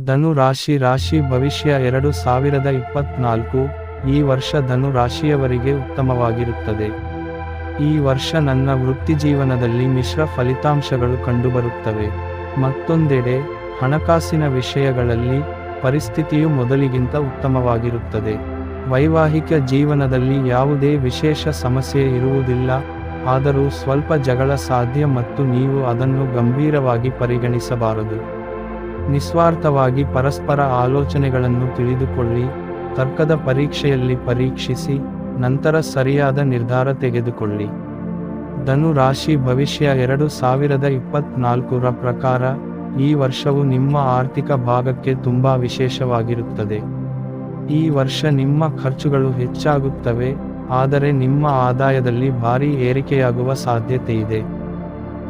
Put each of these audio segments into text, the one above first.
ಧನು ರಾಶಿ ರಾಶಿ ಭವಿಷ್ಯ ಎರಡು ಸಾವಿರದ ಇಪ್ಪತ್ನಾಲ್ಕು, ಈ ವರ್ಷ ಧನು ರಾಶಿಯವರಿಗೆ ಉತ್ತಮವಾಗಿರುತ್ತದೆ. ಈ ವರ್ಷ ನನ್ನ ವೃತ್ತಿಜೀವನದಲ್ಲಿ ಮಿಶ್ರ ಫಲಿತಾಂಶಗಳು ಕಂಡುಬರುತ್ತವೆ. ಮತ್ತೊಂದೆಡೆ, ಹಣಕಾಸಿನ ವಿಷಯಗಳಲ್ಲಿ ಪರಿಸ್ಥಿತಿಯು ಮೊದಲಿಗಿಂತ ಉತ್ತಮವಾಗಿರುತ್ತದೆ. ವೈವಾಹಿಕ ಜೀವನದಲ್ಲಿ ಯಾವುದೇ ವಿಶೇಷ ಸಮಸ್ಯೆ ಇರುವುದಿಲ್ಲ, ಆದರೂ ಸ್ವಲ್ಪ ಜಗಳ ಸಾಧ್ಯ ಮತ್ತು ನೀವು ಅದನ್ನು ಗಂಭೀರವಾಗಿ ಪರಿಗಣಿಸಬಾರದು. ನಿಸ್ವಾರ್ಥವಾಗಿ ಪರಸ್ಪರ ಆಲೋಚನೆಗಳನ್ನು ತಿಳಿದುಕೊಳ್ಳಿ, ತರ್ಕದ ಪರೀಕ್ಷೆಯಲ್ಲಿ ಪರೀಕ್ಷಿಸಿ, ನಂತರ ಸರಿಯಾದ ನಿರ್ಧಾರ ತೆಗೆದುಕೊಳ್ಳಿ. ಧನು ರಾಶಿ ಭವಿಷ್ಯ ಎರಡು ಸಾವಿರದ ಇಪ್ಪತ್ನಾಲ್ಕರ ಪ್ರಕಾರ, ಈ ವರ್ಷವು ನಿಮ್ಮ ಆರ್ಥಿಕ ಭಾಗಕ್ಕೆ ತುಂಬ ವಿಶೇಷವಾಗಿರುತ್ತದೆ. ಈ ವರ್ಷ ನಿಮ್ಮ ಖರ್ಚುಗಳು ಹೆಚ್ಚಾಗುತ್ತವೆ, ಆದರೆ ನಿಮ್ಮ ಆದಾಯದಲ್ಲಿ ಭಾರೀ ಏರಿಕೆಯಾಗುವ ಸಾಧ್ಯತೆಯಿದೆ.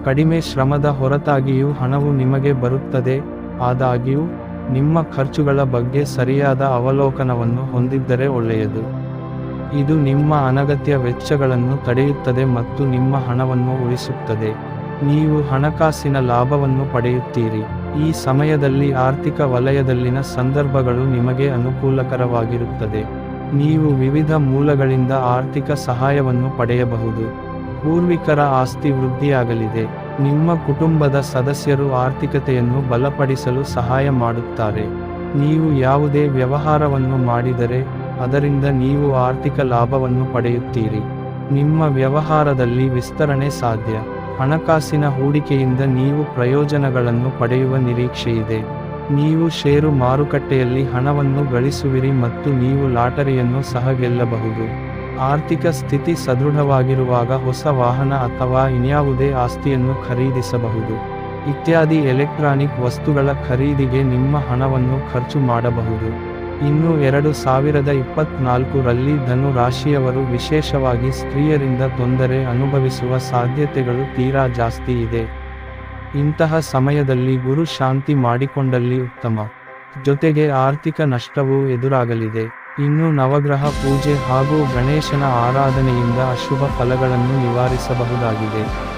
ಕಡಿಮೆ ಶ್ರಮದ ಹೊರತಾಗಿಯೂ ಹಣವು ನಿಮಗೆ ಬರುತ್ತದೆ ಆದಾಗ್ಯೂ, ನಿಮ್ಮ ಖರ್ಚುಗಳ ಬಗ್ಗೆ ಸರಿಯಾದ ಅವಲೋಕನವನ್ನು ಹೊಂದಿದ್ದರೆ ಒಳ್ಳೆಯದು. ಇದು ನಿಮ್ಮ ಅನಗತ್ಯ ವೆಚ್ಚಗಳನ್ನು ತಡೆಯುತ್ತದೆ ಮತ್ತು ನಿಮ್ಮ ಹಣವನ್ನು ಉಳಿಸುತ್ತದೆ. ನೀವು ಹಣಕಾಸಿನ ಲಾಭವನ್ನು ಪಡೆಯುತ್ತೀರಿ. ಈ ಸಮಯದಲ್ಲಿ ಆರ್ಥಿಕ ವಲಯದಲ್ಲಿನ ಸಂದರ್ಭಗಳು ನಿಮಗೆ ಅನುಕೂಲಕರವಾಗಿರುತ್ತದೆ. ನೀವು ವಿವಿಧ ಮೂಲಗಳಿಂದ ಆರ್ಥಿಕ ಸಹಾಯವನ್ನು ಪಡೆಯಬಹುದು. ಪೂರ್ವಿಕರ ಆಸ್ತಿ ವೃದ್ಧಿಯಾಗಲಿದೆ. ನಿಮ್ಮ ಕುಟುಂಬದ ಸದಸ್ಯರು ಆರ್ಥಿಕತೆಯನ್ನು ಬಲಪಡಿಸಲು ಸಹಾಯ ಮಾಡುತ್ತಾರೆ. ನೀವು ಯಾವುದೇ ವ್ಯವಹಾರವನ್ನು ಮಾಡಿದರೆ, ಅದರಿಂದ ನೀವು ಆರ್ಥಿಕ ಲಾಭವನ್ನು ಪಡೆಯುತ್ತೀರಿ. ನಿಮ್ಮ ವ್ಯವಹಾರದಲ್ಲಿ ವಿಸ್ತರಣೆ ಸಾಧ್ಯ. ಹಣಕಾಸಿನ ಹೂಡಿಕೆಯಿಂದ ನೀವು ಪ್ರಯೋಜನಗಳನ್ನು ಪಡೆಯುವ ನಿರೀಕ್ಷೆಯಿದೆ. ನೀವು ಷೇರು ಮಾರುಕಟ್ಟೆಯಲ್ಲಿ ಹಣವನ್ನು ಗಳಿಸುವಿರಿ ಮತ್ತು ನೀವು ಲಾಟರಿಯನ್ನು ಸಹ ಗೆಲ್ಲಬಹುದು. ಆರ್ಥಿಕ ಸ್ಥಿತಿ ಸದೃಢವಾಗಿರುವಾಗ ಹೊಸ ವಾಹನ ಅಥವಾ ಇನ್ಯಾವುದೇ ಆಸ್ತಿಯನ್ನು ಖರೀದಿಸಬಹುದು. ಇತ್ಯಾದಿ ಎಲೆಕ್ಟ್ರಾನಿಕ್ ವಸ್ತುಗಳ ಖರೀದಿಗೆ ನಿಮ್ಮ ಹಣವನ್ನು ಖರ್ಚು ಮಾಡಬಹುದು. ಇನ್ನು ಎರಡು ಸಾವಿರದ ಇಪ್ಪತ್ನಾಲ್ಕರಲ್ಲಿ ಧನು ರಾಶಿಯವರು ವಿಶೇಷವಾಗಿ ಸ್ತ್ರೀಯರಿಂದ ತೊಂದರೆ ಅನುಭವಿಸುವ ಸಾಧ್ಯತೆಗಳು ತೀರಾ ಜಾಸ್ತಿ ಇದೆ. ಇಂತಹ ಸಮಯದಲ್ಲಿ ಗುರು ಶಾಂತಿ ಮಾಡಿಕೊಂಡಲ್ಲಿ ಉತ್ತಮ. ಜೊತೆಗೆ ಆರ್ಥಿಕ ನಷ್ಟವೂ ಎದುರಾಗಲಿದೆ. ಇನ್ನು ನವಗ್ರಹ ಪೂಜೆ ಹಾಗೂ ಗಣೇಶನ ಆರಾಧನೆಯಿಂದ ಅಶುಭ ಫಲಗಳನ್ನು ನಿವಾರಿಸಬಹುದಾಗಿದೆ.